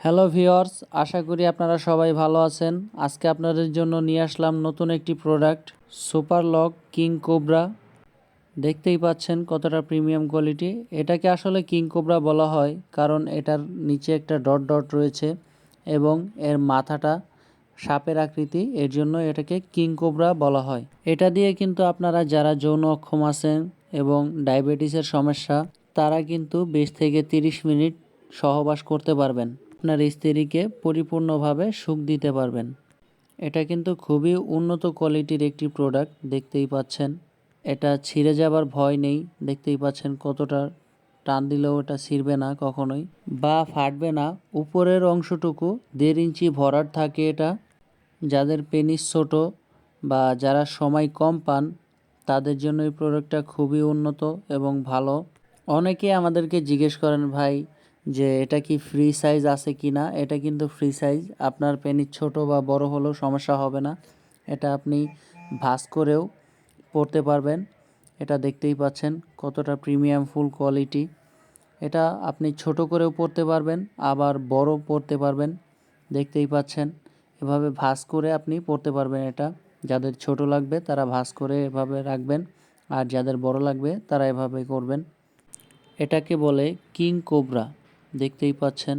Hello viewers আশা করি আপনারা সবাই ভালো আছেন। আজকে আপনাদের জন্য নিয়ে আসলাম নতুন একটি product super lock king cobra দেখতেই পাচ্ছেন কতটা প্রিমিয়াম কোয়ালিটি এটাকে আসলে কিং কোবরা বলা হয়, কারণ এটার নিচে একটা ডট ডট রয়েছে এবং এর মাথাটা সাপের আকৃতি, এর জন্য এটাকে কিং কোবরা বলা হয়। এটা দিয়ে কিন্তু আপনারা যারা যৌন অক্ষম আছেন এবং ডায়াবেটিসের সমস্যা, তারা কিন্তু বিশ থেকে তিরিশ মিনিট সহবাস করতে পারবেন। আপনার স্ত্রীকে পরিপূর্ণভাবে সুখ দিতে পারবেন। এটা কিন্তু খুবই উন্নত কোয়ালিটির একটি প্রোডাক্ট, দেখতেই পাচ্ছেন। এটা ছিঁড়ে যাবার ভয় নেই, দেখতেই পাচ্ছেন কতটা টান দিলেও এটা ছিঁড়বে না কখনোই বা ফাটবে না। উপরের অংশটুকু দেড় ইঞ্চি ভরাট থাকে এটা। যাদের পেনিস ছোট বা যারা সময় কম পান, তাদের জন্য এই প্রোডাক্টটা খুবই উন্নত এবং ভালো। অনেকে আমাদেরকে জিজ্ঞেস করেন, ভাই যে এটা কি ফ্রি সাইজ আছে কি না এটা কিন্তু ফ্রি সাইজ আপনার পেনিস ছোট বা বড় হলেও সমস্যা হবে না। এটা আপনি ভাস করেও পরতে পারবেন। এটা দেখতেই পাচ্ছেন কতটা প্রিমিয়াম ফুল কোয়ালিটি এটা আপনি ছোট করেও পরতে পারবেন, আবার বড় পরতে পারবেন। দেখতেই পাচ্ছেন এভাবে ভাস করে আপনি পরতে পারবেন এটা। যাদের ছোট লাগবে তারা ভাস করে এভাবে রাখবেন, আর যাদের বড় লাগবে তারা এভাবে করবেন। এটাকে বলে কিং কোবরা দেখতেই পাচ্ছেন।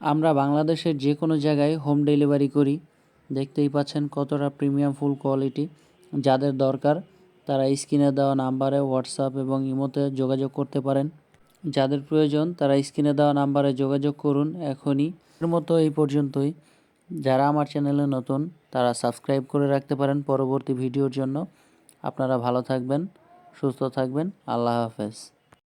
আমরা বাংলাদেশের যে কোনো জায়গায় হোম ডেলিভারি করি। দেখতেই পাচ্ছেন কতটা প্রিমিয়াম ফুল কোয়ালিটি যাদের দরকার। তারা স্ক্রিনে দেওয়া নাম্বারে হোয়াটসঅ্যাপ এবং ইমোতে যোগাযোগ করতে পারেন। যাদের প্রয়োজন তারা স্ক্রিনে দেওয়া নাম্বারে যোগাযোগ করুন এখনই। এর মতো এই পর্যন্তই। যারা আমার চ্যানেলে নতুন তারা সাবস্ক্রাইব করে রাখতে পারেন পরবর্তী ভিডিওর জন্য। আপনারা ভালো থাকবেন, সুস্থ থাকবেন। আল্লাহ হাফেজ।